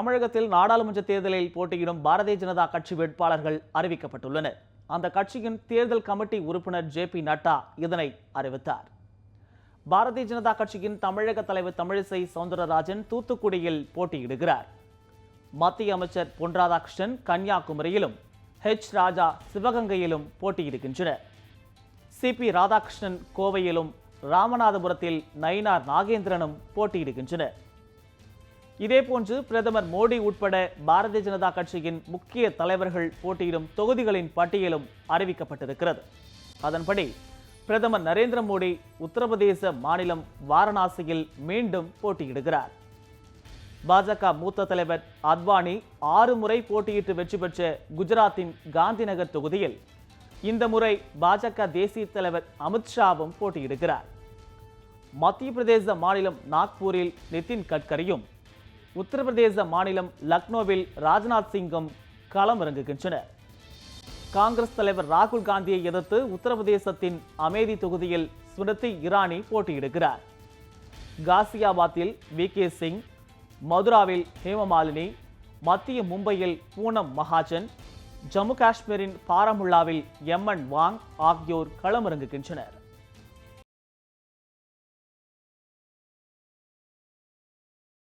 தமிழகத்தில் நாடாளுமன்ற தேர்தலில் போட்டியிடும் பாரதிய ஜனதா கட்சி வேட்பாளர்கள் அறிவிக்கப்பட்டுள்ளனர். அந்த கட்சியின் தேர்தல் கமிட்டி உறுப்பினர் ஜே பி நட்டா இதனை அறிவித்தார். பாரதிய ஜனதா கட்சியின் தமிழக தலைவர் தமிழிசை சவுந்தரராஜன் தூத்துக்குடியில் போட்டியிடுகிறார். மத்திய அமைச்சர் பொன் ராதாகிருஷ்ணன் கன்னியாகுமரியிலும் ஹெச் ராஜா சிவகங்கையிலும் போட்டியிடுகின்றனர். சிபி ராதாகிருஷ்ணன் கோவையிலும் ராமநாதபுரத்தில் நயினார் நாகேந்திரனும் போட்டியிடுகின்றனர். இதேபோன்று பிரதமர் மோடி உட்பட பாரதிய ஜனதா கட்சியின் முக்கிய தலைவர்கள் போட்டியிடும் தொகுதிகளின் பட்டியலும் அறிவிக்கப்பட்டிருக்கிறது. அதன்படி பிரதமர் நரேந்திர மோடி உத்தரப்பிரதேச மாநிலம் வாரணாசியில் மீண்டும் போட்டியிடுகிறார். பாஜக மூத்த தலைவர் அத்வானி ஆறு முறை போட்டியிட்டு வெற்றி பெற்ற குஜராத்தின் காந்திநகர் தொகுதியில் இந்த முறை பாஜக தேசிய தலைவர் அமித்ஷாவும் போட்டியிடுகிறார். மத்திய பிரதேச மாநிலம் நாக்பூரில் நிதின் கட்கரியும் உத்தரப்பிரதேச மாநிலம் லக்னோவில் ராஜ்நாத் சிங்கும் களமிறங்குகின்றனர். காங்கிரஸ் தலைவர் ராகுல் காந்தியை எதிர்த்து உத்தரப்பிரதேசத்தின் அமேதி தொகுதியில் ஸ்மிருதி இரானி போட்டியிடுகிறார். காசியாபாத்தில் வி. கே. சிங் மதுராவில் ஹேமமாலினி மத்திய மும்பையில் பூனம் மகாஜன் ஜம்மு காஷ்மீரின் பாராமுல்லாவில் எம்என் வாங் ஆகியோர் களமிறங்குகின்றனர்.